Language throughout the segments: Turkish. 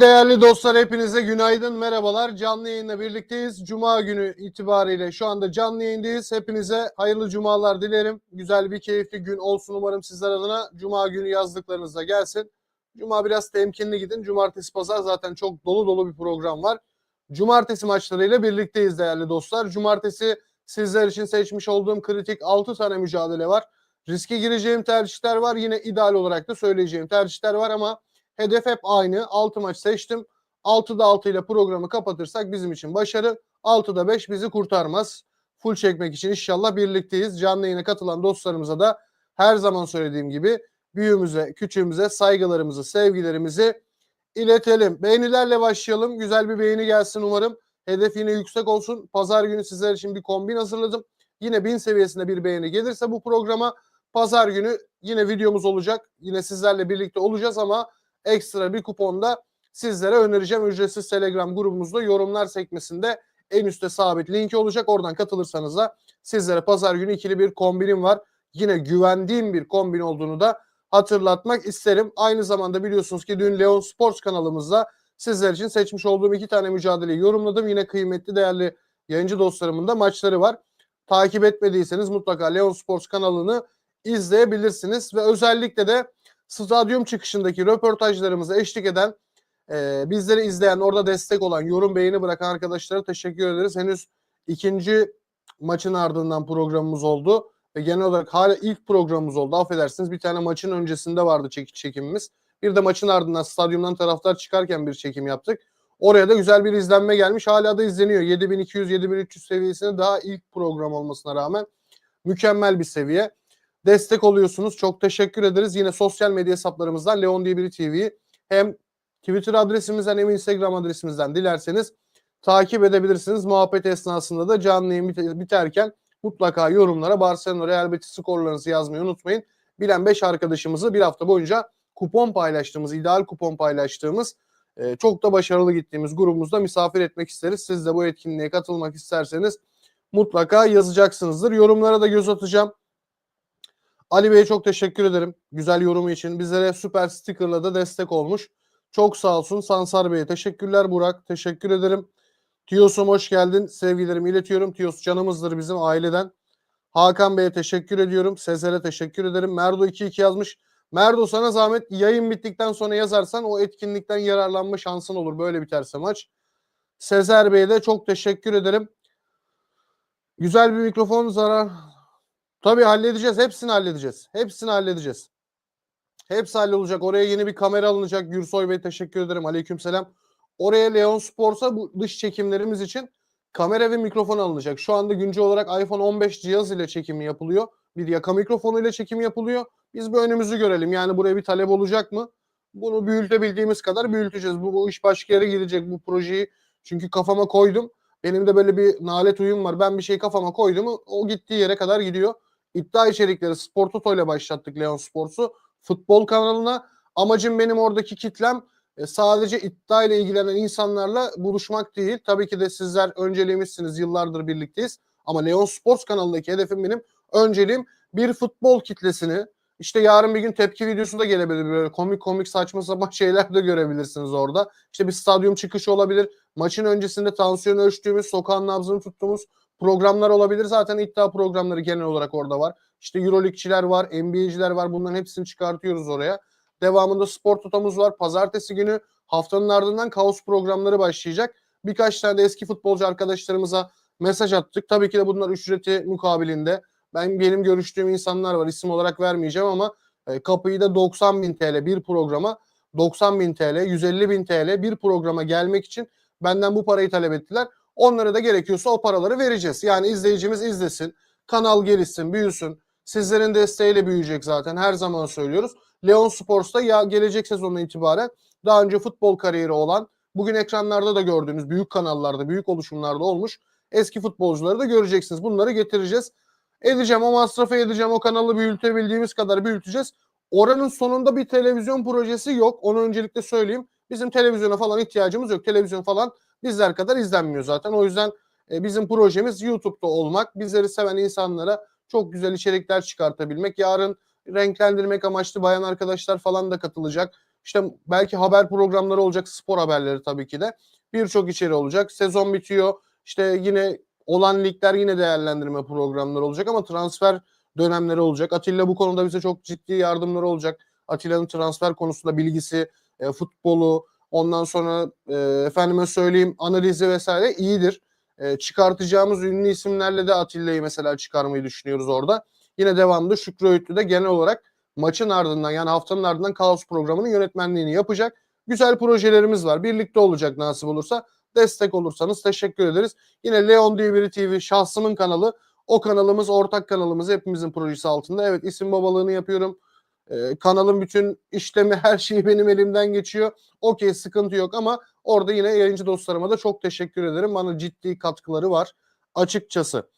Değerli dostlar hepinize günaydın merhabalar. Canlı yayınla birlikteyiz. Cuma günü itibariyle şu anda canlı yayındayız. Hepinize hayırlı cumalar dilerim. Güzel bir keyifli gün olsun umarım sizler adına. Cuma günü yazdıklarınızda gelsin. Cuma biraz temkinli gidin. Cumartesi pazar zaten çok dolu dolu bir program var. Cumartesi maçlarıyla birlikteyiz değerli dostlar. Cumartesi sizler için seçmiş olduğum kritik 6 tane mücadele var. Riske gireceğim tercihler var. Yine ideal olarak da söyleyeceğim tercihler var ama Hedef hep aynı. 6 maç seçtim. 6'da 6 ile programı kapatırsak bizim için başarı. 6'da 5 bizi kurtarmaz. Full çekmek için inşallah birlikteyiz. Canlı yayına katılan dostlarımıza da her zaman söylediğim gibi büyüğümüze, küçüğümüze saygılarımızı, sevgilerimizi iletelim. Beğenilerle başlayalım. Güzel bir beğeni gelsin umarım. Hedef yine yüksek olsun. Pazar günü sizler için bir kombin hazırladım. Yine 1000 seviyesinde bir beğeni gelirse bu programa pazar günü yine videomuz olacak. Yine sizlerle birlikte olacağız ama ekstra bir kuponda sizlere önereceğim. Ücretsiz Telegram grubumuzda yorumlar sekmesinde en üstte sabit linki olacak. Oradan katılırsanız da sizlere pazar günü ikili bir kombinim var. Yine güvendiğim bir kombin olduğunu da hatırlatmak isterim. Aynı zamanda biliyorsunuz ki dün Leon Sports kanalımızda sizler için seçmiş olduğum iki tane mücadeleyi yorumladım. Yine kıymetli değerli yayıncı dostlarımın da maçları var. Takip etmediyseniz mutlaka Leon Sports kanalını izleyebilirsiniz ve özellikle de stadyum çıkışındaki röportajlarımıza eşlik eden e, bizleri izleyen orada destek olan yorum beğeni bırakan arkadaşlara teşekkür ederiz. Henüz ikinci maçın ardından programımız oldu ve genel olarak hala ilk programımız oldu. Affedersiniz bir tane maçın öncesinde vardı çek çekimimiz. Bir de maçın ardından stadyumdan taraftar çıkarken bir çekim yaptık. Oraya da güzel bir izlenme gelmiş. Hala da izleniyor. 7200-7300 seviyesinde daha ilk program olmasına rağmen mükemmel bir seviye destek oluyorsunuz. Çok teşekkür ederiz. Yine sosyal medya hesaplarımızdan Leon diye bir TV hem Twitter adresimizden hem Instagram adresimizden dilerseniz takip edebilirsiniz. Muhabbet esnasında da canlı yayın biterken mutlaka yorumlara Barcelona Real Betis skorlarınızı yazmayı unutmayın. Bilen 5 arkadaşımızı bir hafta boyunca kupon paylaştığımız, ideal kupon paylaştığımız e, çok da başarılı gittiğimiz grubumuzda misafir etmek isteriz. Siz de bu etkinliğe katılmak isterseniz mutlaka yazacaksınızdır. Yorumlara da göz atacağım. Ali Bey'e çok teşekkür ederim. Güzel yorumu için. Bizlere süper stickerla da destek olmuş. Çok sağ olsun. Sansar Bey'e teşekkürler Burak. Teşekkür ederim. Tiyos'um hoş geldin. Sevgilerimi iletiyorum. Tiyos canımızdır bizim aileden. Hakan Bey'e teşekkür ediyorum. Sezer'e teşekkür ederim. Merdo 2-2 yazmış. Merdo sana zahmet yayın bittikten sonra yazarsan o etkinlikten yararlanma şansın olur. Böyle biterse maç. Sezer Bey'e de çok teşekkür ederim. Güzel bir mikrofon zarar Tabii halledeceğiz. Hepsini halledeceğiz. Hepsini halledeceğiz. Hepsi hallolacak. Oraya yeni bir kamera alınacak. Gürsoy Bey teşekkür ederim. Aleykümselam. Oraya Leon Sports'a bu dış çekimlerimiz için kamera ve mikrofon alınacak. Şu anda güncel olarak iPhone 15 cihaz ile çekimi yapılıyor. Bir yaka mikrofonu ile çekim yapılıyor. Biz bir önümüzü görelim. Yani buraya bir talep olacak mı? Bunu büyütebildiğimiz kadar büyüteceğiz. Bu, bu iş başka yere gidecek bu projeyi. Çünkü kafama koydum. Benim de böyle bir nalet uyum var. Ben bir şey kafama koydum. O gittiği yere kadar gidiyor iddia içerikleri Spor Toto ile başlattık Leon Sports'u. Futbol kanalına amacım benim oradaki kitlem e, sadece iddia ile ilgilenen insanlarla buluşmak değil. Tabii ki de sizler önceliğimizsiniz. Yıllardır birlikteyiz. Ama Leon Sports kanalındaki hedefim benim önceliğim bir futbol kitlesini işte yarın bir gün tepki videosu da gelebilir. Böyle komik komik saçma sapan şeyler de görebilirsiniz orada. İşte bir stadyum çıkışı olabilir. Maçın öncesinde tansiyon ölçtüğümüz, sokağın nabzını tuttuğumuz programlar olabilir. Zaten iddia programları genel olarak orada var. İşte Euroleague'çiler var, NBA'ciler var. Bunların hepsini çıkartıyoruz oraya. Devamında spor tutamız var. Pazartesi günü haftanın ardından kaos programları başlayacak. Birkaç tane de eski futbolcu arkadaşlarımıza mesaj attık. Tabii ki de bunlar ücreti mukabilinde. Ben benim görüştüğüm insanlar var. İsim olarak vermeyeceğim ama e, kapıyı da 90 bin TL bir programa 90 bin TL, 150 bin TL bir programa gelmek için benden bu parayı talep ettiler. Onlara da gerekiyorsa o paraları vereceğiz. Yani izleyicimiz izlesin, kanal gelişsin, büyüsün. Sizlerin desteğiyle büyüyecek zaten her zaman söylüyoruz. Leon Sports'ta ya gelecek sezondan itibaren daha önce futbol kariyeri olan, bugün ekranlarda da gördüğünüz büyük kanallarda, büyük oluşumlarda olmuş eski futbolcuları da göreceksiniz. Bunları getireceğiz. Edeceğim o masrafı edeceğim o kanalı büyütebildiğimiz kadar büyüteceğiz. Oranın sonunda bir televizyon projesi yok. Onu öncelikle söyleyeyim. Bizim televizyona falan ihtiyacımız yok. Televizyon falan bizler kadar izlenmiyor zaten. O yüzden e, bizim projemiz YouTube'da olmak, bizleri seven insanlara çok güzel içerikler çıkartabilmek. Yarın renklendirmek amaçlı bayan arkadaşlar falan da katılacak. İşte belki haber programları olacak, spor haberleri tabii ki de. Birçok içeri olacak. Sezon bitiyor. İşte yine olan ligler yine değerlendirme programları olacak ama transfer dönemleri olacak. Atilla bu konuda bize çok ciddi yardımları olacak. Atilla'nın transfer konusunda bilgisi, e, futbolu, ondan sonra e, efendime söyleyeyim analizi vesaire iyidir. E, çıkartacağımız ünlü isimlerle de Atilla'yı mesela çıkarmayı düşünüyoruz orada. Yine devamlı Şükrü Öğütlü de genel olarak maçın ardından yani haftanın ardından Kaos programının yönetmenliğini yapacak. Güzel projelerimiz var. Birlikte olacak nasip olursa. Destek olursanız teşekkür ederiz. Yine Leon Divri TV şahsımın kanalı. O kanalımız ortak kanalımız hepimizin projesi altında. Evet isim babalığını yapıyorum. Ee, kanalın bütün işlemi her şeyi benim elimden geçiyor. Okey sıkıntı yok ama orada yine yayıncı dostlarıma da çok teşekkür ederim. Bana ciddi katkıları var açıkçası.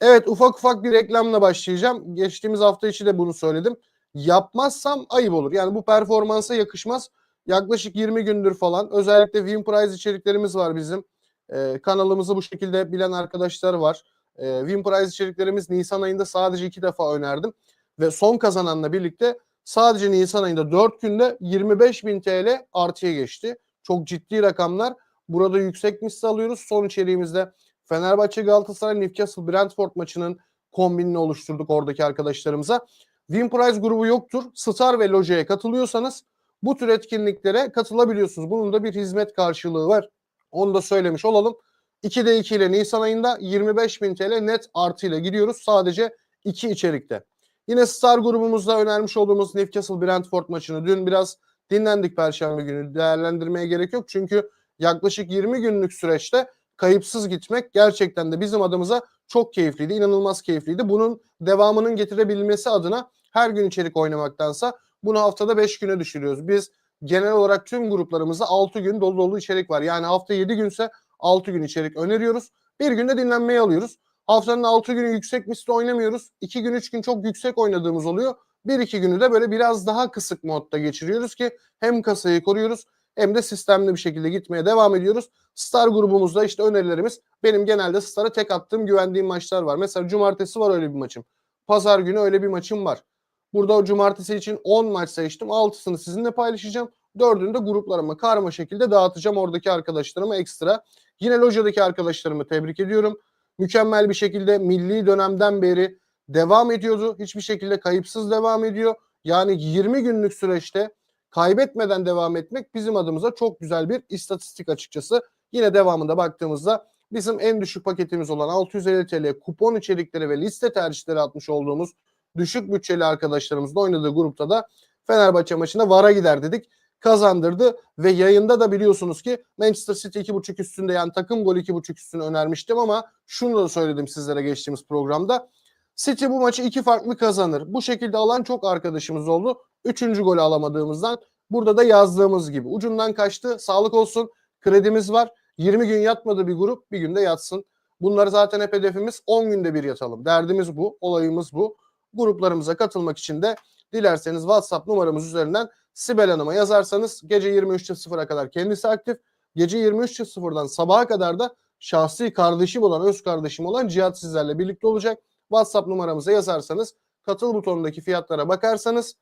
Evet ufak ufak bir reklamla başlayacağım. Geçtiğimiz hafta içi de bunu söyledim. Yapmazsam ayıp olur. Yani bu performansa yakışmaz. Yaklaşık 20 gündür falan özellikle Win Prize içeriklerimiz var bizim. Ee, kanalımızı bu şekilde bilen arkadaşlar var. Ee, Win Prize içeriklerimiz Nisan ayında sadece iki defa önerdim. Ve son kazananla birlikte sadece Nisan ayında 4 günde 25.000 TL artıya geçti. Çok ciddi rakamlar. Burada yüksek misli alıyoruz. Son içeriğimizde Fenerbahçe Galatasaray Newcastle Brentford maçının kombinini oluşturduk oradaki arkadaşlarımıza. Win Prize grubu yoktur. Star ve Loja'ya katılıyorsanız bu tür etkinliklere katılabiliyorsunuz. Bunun da bir hizmet karşılığı var. Onu da söylemiş olalım. 2'de 2 ile Nisan ayında 25.000 TL net artıyla gidiyoruz. Sadece iki içerikte. Yine Star grubumuzda önermiş olduğumuz Newcastle Brentford maçını dün biraz dinlendik Perşembe günü. Değerlendirmeye gerek yok. Çünkü yaklaşık 20 günlük süreçte kayıpsız gitmek gerçekten de bizim adımıza çok keyifliydi. inanılmaz keyifliydi. Bunun devamının getirebilmesi adına her gün içerik oynamaktansa bunu haftada 5 güne düşürüyoruz. Biz genel olarak tüm gruplarımızda 6 gün dolu dolu içerik var. Yani hafta 7 günse 6 gün içerik öneriyoruz. Bir günde dinlenmeye alıyoruz. Haftanın 6 günü yüksek misli oynamıyoruz. 2 gün 3 gün çok yüksek oynadığımız oluyor. 1-2 günü de böyle biraz daha kısık modda geçiriyoruz ki hem kasayı koruyoruz hem de sistemli bir şekilde gitmeye devam ediyoruz. Star grubumuzda işte önerilerimiz benim genelde Star'a tek attığım güvendiğim maçlar var. Mesela cumartesi var öyle bir maçım. Pazar günü öyle bir maçım var. Burada o cumartesi için 10 maç seçtim. 6'sını sizinle paylaşacağım. 4'ünü de gruplarıma karma şekilde dağıtacağım oradaki arkadaşlarıma ekstra. Yine lojadaki arkadaşlarımı tebrik ediyorum. Mükemmel bir şekilde milli dönemden beri devam ediyordu. Hiçbir şekilde kayıpsız devam ediyor. Yani 20 günlük süreçte kaybetmeden devam etmek bizim adımıza çok güzel bir istatistik açıkçası. Yine devamında baktığımızda bizim en düşük paketimiz olan 650 TL kupon içerikleri ve liste tercihleri atmış olduğumuz düşük bütçeli arkadaşlarımızla oynadığı grupta da Fenerbahçe maçına VAR'a gider dedik. Kazandırdı ve yayında da biliyorsunuz ki Manchester City 2.5 üstünde yani takım gol 2.5 üstünü önermiştim ama şunu da söyledim sizlere geçtiğimiz programda. City bu maçı iki farklı kazanır. Bu şekilde alan çok arkadaşımız oldu. Üçüncü golü alamadığımızdan burada da yazdığımız gibi. Ucundan kaçtı. Sağlık olsun. Kredimiz var. 20 gün yatmadı bir grup bir günde yatsın. Bunları zaten hep hedefimiz 10 günde bir yatalım. Derdimiz bu. Olayımız bu. Gruplarımıza katılmak için de dilerseniz WhatsApp numaramız üzerinden Sibel Hanım'a yazarsanız gece 23.00'a kadar kendisi aktif. Gece 23.00'dan sabaha kadar da şahsi kardeşim olan, öz kardeşim olan Cihat sizlerle birlikte olacak. WhatsApp numaramıza yazarsanız katıl butonundaki fiyatlara bakarsanız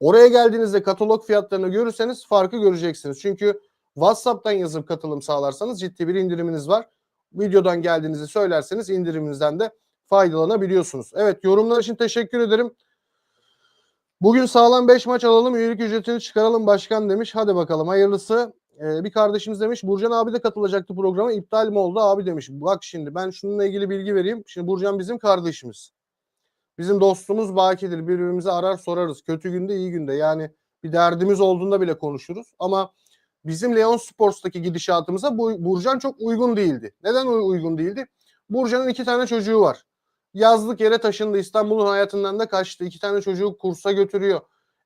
oraya geldiğinizde katalog fiyatlarını görürseniz farkı göreceksiniz. Çünkü WhatsApp'tan yazıp katılım sağlarsanız ciddi bir indiriminiz var. Videodan geldiğinizi söylerseniz indiriminizden de faydalanabiliyorsunuz. Evet yorumlar için teşekkür ederim. Bugün sağlam 5 maç alalım üyelik ücretini çıkaralım başkan demiş. Hadi bakalım hayırlısı. Ee, bir kardeşimiz demiş Burcan abi de katılacaktı programa iptal mi oldu abi demiş. Bak şimdi ben şununla ilgili bilgi vereyim. Şimdi Burcan bizim kardeşimiz. Bizim dostumuz bakidir. Birbirimizi arar sorarız. Kötü günde iyi günde yani bir derdimiz olduğunda bile konuşuruz. Ama bizim Leon Sports'taki gidişatımıza bu Burcan çok uygun değildi. Neden uygun değildi? Burcan'ın iki tane çocuğu var. Yazlık yere taşındı. İstanbul'un hayatından da kaçtı. İki tane çocuğu kursa götürüyor.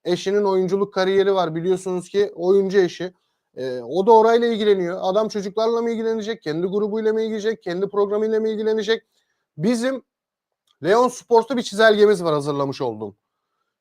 Eşinin oyunculuk kariyeri var. Biliyorsunuz ki oyuncu eşi. Ee, o da orayla ilgileniyor. Adam çocuklarla mı ilgilenecek? Kendi grubuyla mı ilgilenecek? Kendi programıyla mı ilgilenecek? Bizim Leon Sports'ta bir çizelgemiz var hazırlamış olduğum.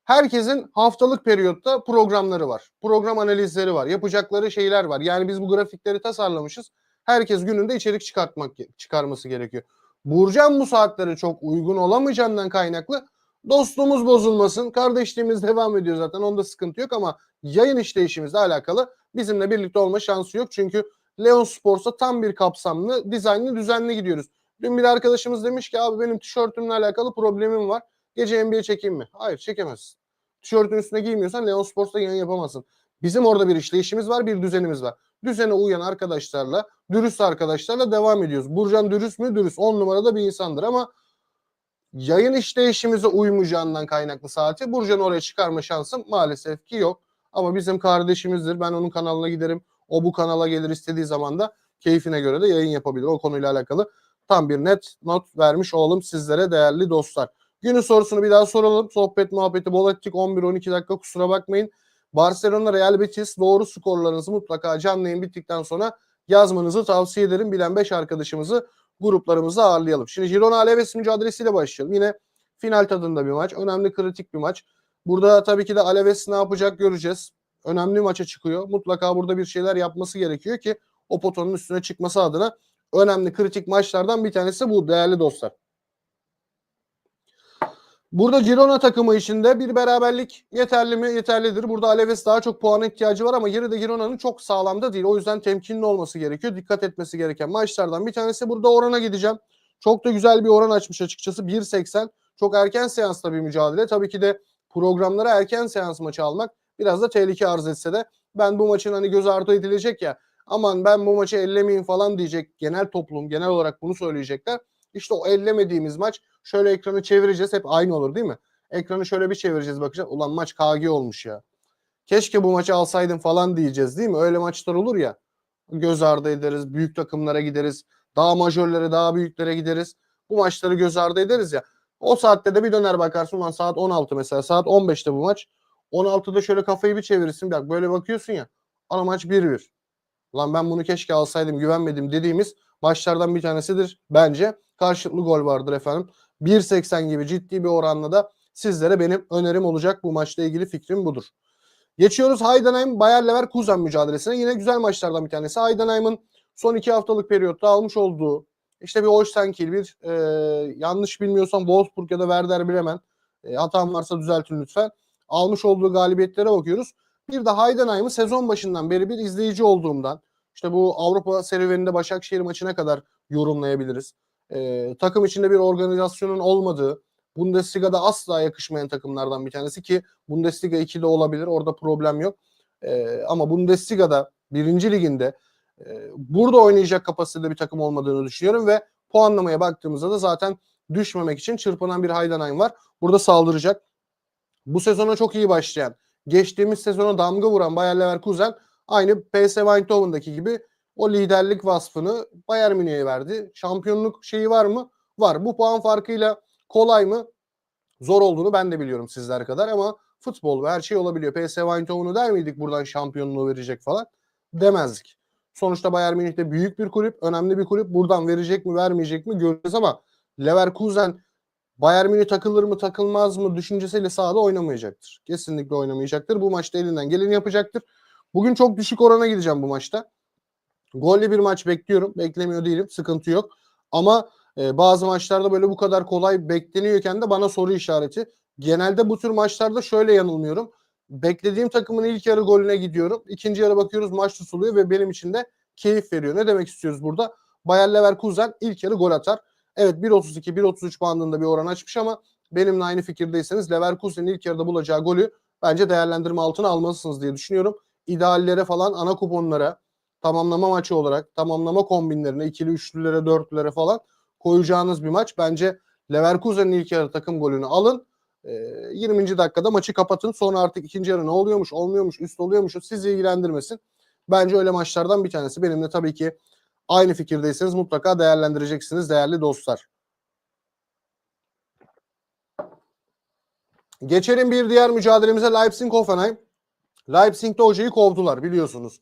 Herkesin haftalık periyotta programları var. Program analizleri var. Yapacakları şeyler var. Yani biz bu grafikleri tasarlamışız. Herkes gününde içerik çıkartmak çıkarması gerekiyor. Burcan bu saatleri çok uygun olamayacağından kaynaklı Dostluğumuz bozulmasın. Kardeşliğimiz devam ediyor zaten. Onda sıkıntı yok ama yayın işleyişimizle alakalı bizimle birlikte olma şansı yok. Çünkü Leon Sports'a tam bir kapsamlı, dizaynlı, düzenli gidiyoruz. Dün bir arkadaşımız demiş ki abi benim tişörtümle alakalı problemim var. Gece NBA çekeyim mi? Hayır çekemezsin. Tişörtün üstüne giymiyorsan Leon Sports'ta yayın yapamazsın. Bizim orada bir işleyişimiz var, bir düzenimiz var. Düzene uyan arkadaşlarla, dürüst arkadaşlarla devam ediyoruz. Burcan dürüst mü? Dürüst. 10 numarada bir insandır ama yayın işleyişimize uymayacağından kaynaklı saati Burcan'ı oraya çıkarma şansım maalesef ki yok. Ama bizim kardeşimizdir. Ben onun kanalına giderim. O bu kanala gelir istediği zaman da keyfine göre de yayın yapabilir. O konuyla alakalı tam bir net not vermiş olalım sizlere değerli dostlar. Günün sorusunu bir daha soralım. Sohbet muhabbeti bol ettik. 11-12 dakika kusura bakmayın. Barcelona Real Betis doğru skorlarınızı mutlaka canlı yayın bittikten sonra yazmanızı tavsiye ederim. Bilen 5 arkadaşımızı gruplarımızda ağırlayalım. Şimdi Girona Alaves mücadelesiyle başlayalım. Yine final tadında bir maç. Önemli kritik bir maç. Burada tabii ki de Alaves ne yapacak göreceğiz. Önemli maça çıkıyor. Mutlaka burada bir şeyler yapması gerekiyor ki o potonun üstüne çıkması adına önemli kritik maçlardan bir tanesi bu değerli dostlar. Burada Girona takımı içinde bir beraberlik yeterli mi? Yeterlidir. Burada Alaves daha çok puan ihtiyacı var ama yeri de Girona'nın çok sağlamda değil. O yüzden temkinli olması gerekiyor. Dikkat etmesi gereken maçlardan bir tanesi. Burada orana gideceğim. Çok da güzel bir oran açmış açıkçası. 1.80. Çok erken seansta bir mücadele. Tabii ki de programlara erken seans maçı almak biraz da tehlike arz etse de ben bu maçın hani göz ardı edilecek ya aman ben bu maçı ellemeyin falan diyecek genel toplum genel olarak bunu söyleyecekler. İşte o ellemediğimiz maç şöyle ekranı çevireceğiz hep aynı olur değil mi? Ekranı şöyle bir çevireceğiz bakacağız. Ulan maç KG olmuş ya. Keşke bu maçı alsaydım falan diyeceğiz değil mi? Öyle maçlar olur ya. Göz ardı ederiz. Büyük takımlara gideriz. Daha majörlere daha büyüklere gideriz. Bu maçları göz ardı ederiz ya. O saatte de bir döner bakarsın. Ulan saat 16 mesela. Saat 15'te bu maç. 16'da şöyle kafayı bir çevirirsin. Bak böyle bakıyorsun ya. Ana maç 1-1. Lan ben bunu keşke alsaydım güvenmedim dediğimiz maçlardan bir tanesidir bence. Karşılıklı gol vardır efendim. 1.80 gibi ciddi bir oranla da sizlere benim önerim olacak. Bu maçla ilgili fikrim budur. Geçiyoruz Heidenheim Bayer Leverkusen mücadelesine. Yine güzel maçlardan bir tanesi. Heidenheim'ın son iki haftalık periyotta almış olduğu işte bir Holstein Kiel, bir e, yanlış bilmiyorsam Wolfsburg ya da Werder Bremen e, hatam varsa düzeltin lütfen. Almış olduğu galibiyetlere bakıyoruz. Bir de Heidenheim'ı sezon başından beri bir izleyici olduğumdan işte bu Avrupa serüveninde Başakşehir maçına kadar yorumlayabiliriz. E, takım içinde bir organizasyonun olmadığı, Bundesliga'da asla yakışmayan takımlardan bir tanesi ki Bundesliga 2'de olabilir. Orada problem yok. E, ama Bundesliga'da birinci liginde e, burada oynayacak kapasitede bir takım olmadığını düşünüyorum ve puanlamaya baktığımızda da zaten düşmemek için çırpınan bir Heidenheim var. Burada saldıracak. Bu sezona çok iyi başlayan, geçtiğimiz sezona damga vuran Bayer Leverkusen aynı PSV Eindhoven'daki gibi o liderlik vasfını Bayern Münih'e verdi. Şampiyonluk şeyi var mı? Var. Bu puan farkıyla kolay mı? Zor olduğunu ben de biliyorum sizler kadar ama futbol ve her şey olabiliyor. PSV Eindhoven'u der miydik buradan şampiyonluğu verecek falan? Demezdik. Sonuçta Bayern Münih de büyük bir kulüp, önemli bir kulüp. Buradan verecek mi, vermeyecek mi göreceğiz ama Leverkusen Bayern Münih takılır mı, takılmaz mı düşüncesiyle sahada oynamayacaktır. Kesinlikle oynamayacaktır. Bu maçta elinden geleni yapacaktır. Bugün çok düşük orana gideceğim bu maçta. Gollü bir maç bekliyorum. Beklemiyor değilim. Sıkıntı yok. Ama e, bazı maçlarda böyle bu kadar kolay bekleniyorken de bana soru işareti. Genelde bu tür maçlarda şöyle yanılmıyorum. Beklediğim takımın ilk yarı golüne gidiyorum. İkinci yarı bakıyoruz maç tutuluyor ve benim için de keyif veriyor. Ne demek istiyoruz burada? Bayer Leverkusen ilk yarı gol atar. Evet 1.32 1.33 bandında bir oran açmış ama benimle aynı fikirdeyseniz Leverkusen'in ilk yarıda bulacağı golü bence değerlendirme altına almalısınız diye düşünüyorum. İdeallere falan ana kuponlara tamamlama maçı olarak tamamlama kombinlerine ikili üçlülere dörtlülere falan koyacağınız bir maç. Bence Leverkusen'in ilk yarı takım golünü alın. E, 20. dakikada maçı kapatın. Sonra artık ikinci yarı ne oluyormuş olmuyormuş üst oluyormuş sizi ilgilendirmesin. Bence öyle maçlardan bir tanesi. Benimle tabii ki aynı fikirdeyseniz mutlaka değerlendireceksiniz değerli dostlar. Geçelim bir diğer mücadelemize Leipzig-Hoffenheim. Leipzig'te hocayı kovdular biliyorsunuz.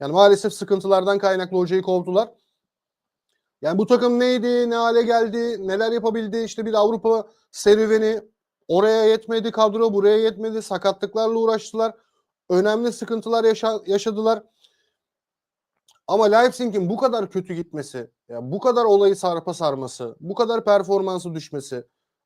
Yani maalesef sıkıntılardan kaynaklı hocayı kovdular. Yani bu takım neydi, ne hale geldi, neler yapabildi? İşte bir Avrupa serüveni oraya yetmedi kadro, buraya yetmedi. Sakatlıklarla uğraştılar. Önemli sıkıntılar yaşa- yaşadılar. Ama Leipzig'in bu kadar kötü gitmesi, ya bu kadar olayı sarpa sarması, bu kadar performansı düşmesi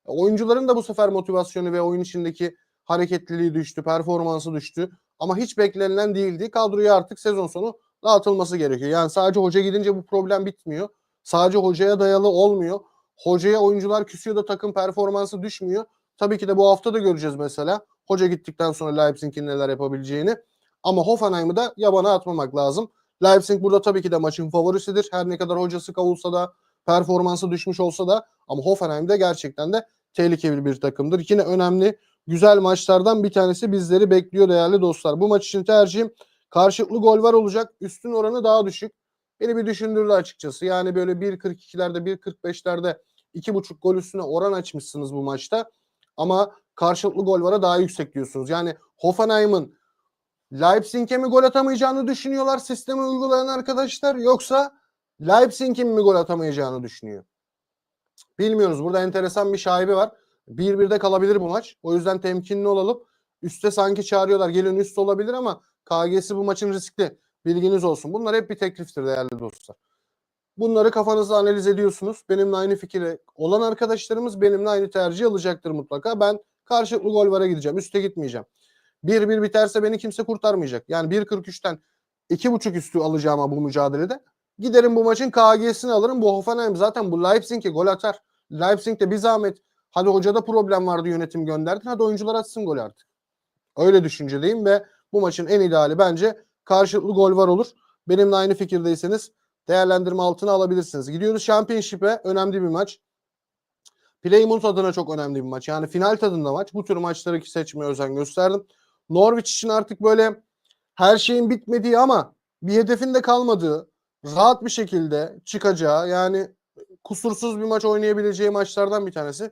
Oyuncuların da bu sefer motivasyonu ve oyun içindeki hareketliliği düştü, performansı düştü. Ama hiç beklenilen değildi. Kadroya artık sezon sonu dağıtılması gerekiyor. Yani sadece hoca gidince bu problem bitmiyor. Sadece hocaya dayalı olmuyor. Hocaya oyuncular küsüyor da takım performansı düşmüyor. Tabii ki de bu hafta da göreceğiz mesela. Hoca gittikten sonra Leipzig'in neler yapabileceğini. Ama Hoffenheim'ı da yabana atmamak lazım. Leipzig burada tabii ki de maçın favorisidir. Her ne kadar hocası kavulsa da performansı düşmüş olsa da ama Hoffenheim de gerçekten de tehlikeli bir takımdır. Yine önemli güzel maçlardan bir tanesi bizleri bekliyor değerli dostlar. Bu maç için tercihim karşılıklı gol var olacak. Üstün oranı daha düşük. Beni bir düşündürdü açıkçası. Yani böyle 1.42'lerde 1.45'lerde 2.5 gol üstüne oran açmışsınız bu maçta. Ama karşılıklı gol vara daha yüksek diyorsunuz. Yani Hoffenheim'ın Leipzig'e mi gol atamayacağını düşünüyorlar sistemi uygulayan arkadaşlar yoksa Leipzig'in mi gol atamayacağını düşünüyor? Bilmiyoruz. Burada enteresan bir şaibe var. 1-1'de kalabilir bu maç. O yüzden temkinli olalım. Üste sanki çağırıyorlar. Gelin üst olabilir ama KG'si bu maçın riskli. Bilginiz olsun. Bunlar hep bir tekliftir değerli dostlar. Bunları kafanızda analiz ediyorsunuz. Benimle aynı fikire olan arkadaşlarımız benimle aynı tercih alacaktır mutlaka. Ben karşılıklı gol vara gideceğim. Üste gitmeyeceğim. 1-1 biterse beni kimse kurtarmayacak. Yani 1.43'ten 2.5 üstü alacağıma bu mücadelede giderim bu maçın KG'sini alırım. Bu Hoffenheim zaten bu Leipzig'e gol atar. Leipzig'te bir zahmet hadi hocada problem vardı yönetim gönderdin. Hadi oyuncular atsın gol artık. Öyle düşüncedeyim ve bu maçın en ideali bence karşılıklı gol var olur. Benimle aynı fikirdeyseniz değerlendirme altına alabilirsiniz. Gidiyoruz Championship'e. Önemli bir maç. Plymouth adına çok önemli bir maç. Yani final tadında maç. Bu tür maçları seçmeye özen gösterdim. Norwich için artık böyle her şeyin bitmediği ama bir hedefin de kalmadığı, rahat bir şekilde çıkacağı yani kusursuz bir maç oynayabileceği maçlardan bir tanesi.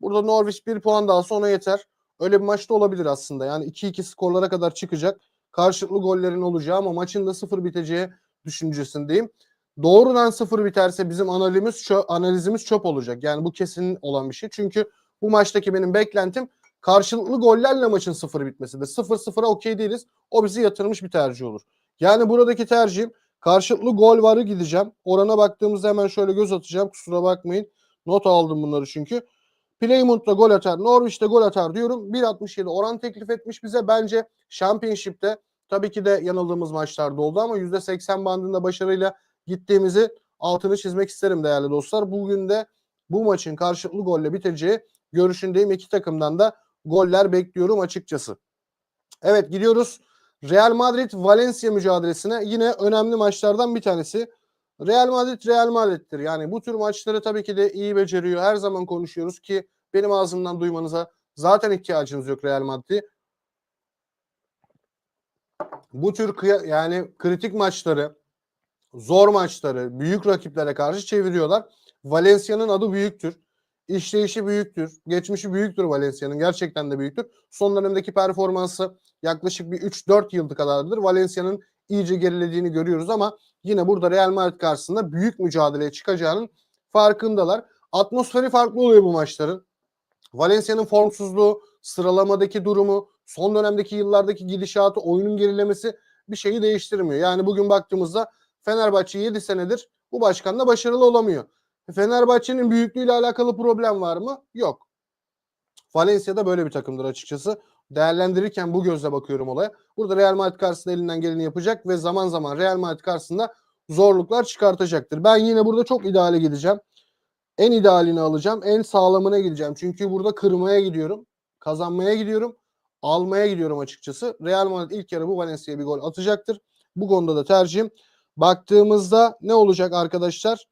Burada Norwich bir puan daha sonra yeter. Öyle bir maçta olabilir aslında. Yani 2-2 skorlara kadar çıkacak. Karşılıklı gollerin olacağı ama maçın da sıfır biteceği düşüncesindeyim. Doğrudan sıfır biterse bizim analizimiz çöp, analizimiz çöp olacak. Yani bu kesin olan bir şey. Çünkü bu maçtaki benim beklentim karşılıklı gollerle maçın sıfır bitmesidir. Sıfır sıfıra okey değiliz. O bizi yatırmış bir tercih olur. Yani buradaki tercihim karşılıklı gol varı gideceğim. Orana baktığımızda hemen şöyle göz atacağım. Kusura bakmayın. Not aldım bunları çünkü. Plymouth'da gol atar, Norwich'te gol atar diyorum. 1.67 oran teklif etmiş bize. Bence Championship'te tabii ki de yanıldığımız maçlarda oldu ama %80 bandında başarıyla gittiğimizi altını çizmek isterim değerli dostlar. Bugün de bu maçın karşılıklı golle biteceği görüşündeyim. İki takımdan da goller bekliyorum açıkçası. Evet gidiyoruz. Real Madrid Valencia mücadelesine yine önemli maçlardan bir tanesi. Real Madrid Real Madrid'dir. Yani bu tür maçları tabii ki de iyi beceriyor. Her zaman konuşuyoruz ki benim ağzımdan duymanıza zaten ihtiyacınız yok Real Madrid'i. Bu tür yani kritik maçları, zor maçları büyük rakiplere karşı çeviriyorlar. Valencia'nın adı büyüktür. İşleyişi büyüktür. Geçmişi büyüktür Valencia'nın. Gerçekten de büyüktür. Son dönemdeki performansı yaklaşık bir 3-4 yıl kadardır. Valencia'nın iyice gerilediğini görüyoruz ama yine burada Real Madrid karşısında büyük mücadeleye çıkacağının farkındalar. Atmosferi farklı oluyor bu maçların. Valencia'nın formsuzluğu, sıralamadaki durumu, son dönemdeki yıllardaki gidişatı, oyunun gerilemesi bir şeyi değiştirmiyor. Yani bugün baktığımızda Fenerbahçe 7 senedir bu başkanla başarılı olamıyor. Fenerbahçe'nin büyüklüğüyle alakalı problem var mı? Yok. Valencia'da böyle bir takımdır açıkçası. Değerlendirirken bu gözle bakıyorum olaya. Burada Real Madrid karşısında elinden geleni yapacak ve zaman zaman Real Madrid karşısında zorluklar çıkartacaktır. Ben yine burada çok ideale gideceğim. En idealini alacağım. En sağlamına gideceğim. Çünkü burada kırmaya gidiyorum. Kazanmaya gidiyorum. Almaya gidiyorum açıkçası. Real Madrid ilk yarı bu Valencia'ya bir gol atacaktır. Bu konuda da tercihim. Baktığımızda ne olacak arkadaşlar?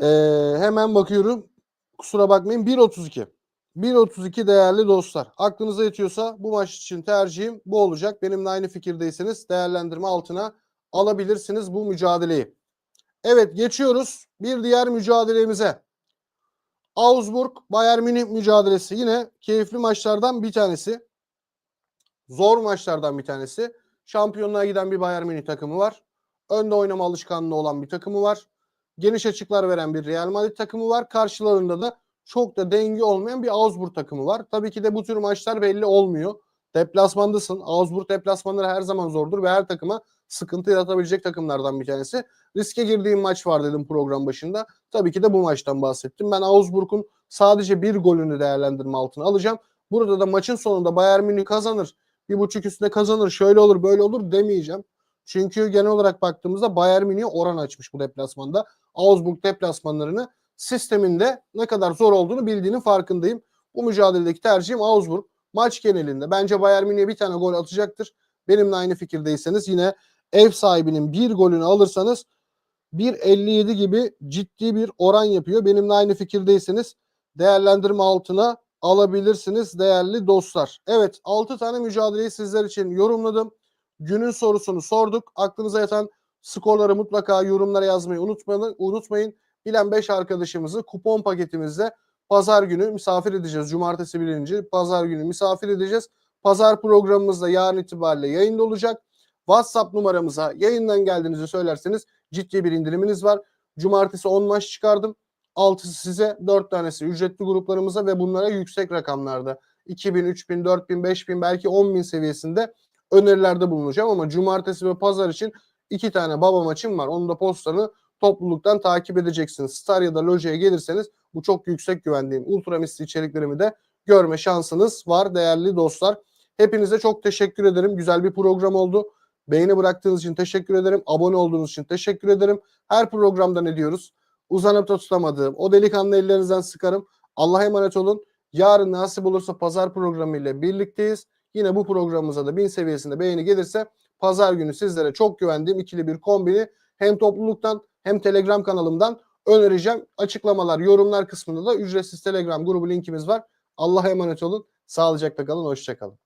Ee, hemen bakıyorum. Kusura bakmayın 1.32. 1.32 değerli dostlar. Aklınıza yetiyorsa bu maç için tercihim bu olacak. Benimle aynı fikirdeyseniz değerlendirme altına alabilirsiniz bu mücadeleyi. Evet geçiyoruz bir diğer mücadelemize. Augsburg Bayern Münih mücadelesi yine keyifli maçlardan bir tanesi. Zor maçlardan bir tanesi. Şampiyonluğa giden bir Bayern Münih takımı var. Önde oynama alışkanlığı olan bir takımı var. Geniş açıklar veren bir Real Madrid takımı var. Karşılarında da çok da denge olmayan bir Augsburg takımı var. Tabii ki de bu tür maçlar belli olmuyor. Deplasmandasın. Augsburg deplasmanları her zaman zordur ve her takıma sıkıntı yaratabilecek takımlardan bir tanesi. Riske girdiğim maç var dedim program başında. Tabii ki de bu maçtan bahsettim. Ben Augsburg'un sadece bir golünü değerlendirme altına alacağım. Burada da maçın sonunda Bayern Münih kazanır. Bir buçuk üstüne kazanır. Şöyle olur böyle olur demeyeceğim. Çünkü genel olarak baktığımızda Bayern Münih'e oran açmış bu deplasmanda. Augsburg deplasmanlarını sisteminde ne kadar zor olduğunu bildiğinin farkındayım. Bu mücadeledeki tercihim Augsburg. Maç genelinde bence Bayern Münih'e bir tane gol atacaktır. Benimle aynı fikirdeyseniz yine ev sahibinin bir golünü alırsanız 1.57 gibi ciddi bir oran yapıyor. Benimle aynı fikirdeyseniz değerlendirme altına alabilirsiniz değerli dostlar. Evet 6 tane mücadeleyi sizler için yorumladım. Günün sorusunu sorduk. Aklınıza yatan skorları mutlaka yorumlara yazmayı unutmayın. unutmayın. Bilen 5 arkadaşımızı kupon paketimizde pazar günü misafir edeceğiz. Cumartesi birinci pazar günü misafir edeceğiz. Pazar programımız da yarın itibariyle yayında olacak. WhatsApp numaramıza yayından geldiğinizi söylerseniz ciddi bir indiriminiz var. Cumartesi 10 maç çıkardım. 6'sı size 4 tanesi ücretli gruplarımıza ve bunlara yüksek rakamlarda 2000, 3000, 4000, 5000 belki 10.000 seviyesinde önerilerde bulunacağım ama cumartesi ve pazar için iki tane baba maçım var. Onun da postlarını topluluktan takip edeceksiniz. Star ya da Loja'ya gelirseniz bu çok yüksek güvendiğim ultra misli içeriklerimi de görme şansınız var değerli dostlar. Hepinize çok teşekkür ederim. Güzel bir program oldu. Beğeni bıraktığınız için teşekkür ederim. Abone olduğunuz için teşekkür ederim. Her programda ne diyoruz? Uzanıp da tutamadığım o delikanlı ellerinizden sıkarım. Allah'a emanet olun. Yarın nasip olursa pazar programı ile birlikteyiz. Yine bu programımıza da bin seviyesinde beğeni gelirse pazar günü sizlere çok güvendiğim ikili bir kombini hem topluluktan hem Telegram kanalımdan önereceğim. Açıklamalar, yorumlar kısmında da ücretsiz Telegram grubu linkimiz var. Allah'a emanet olun. Sağlıcakla kalın. Hoşçakalın.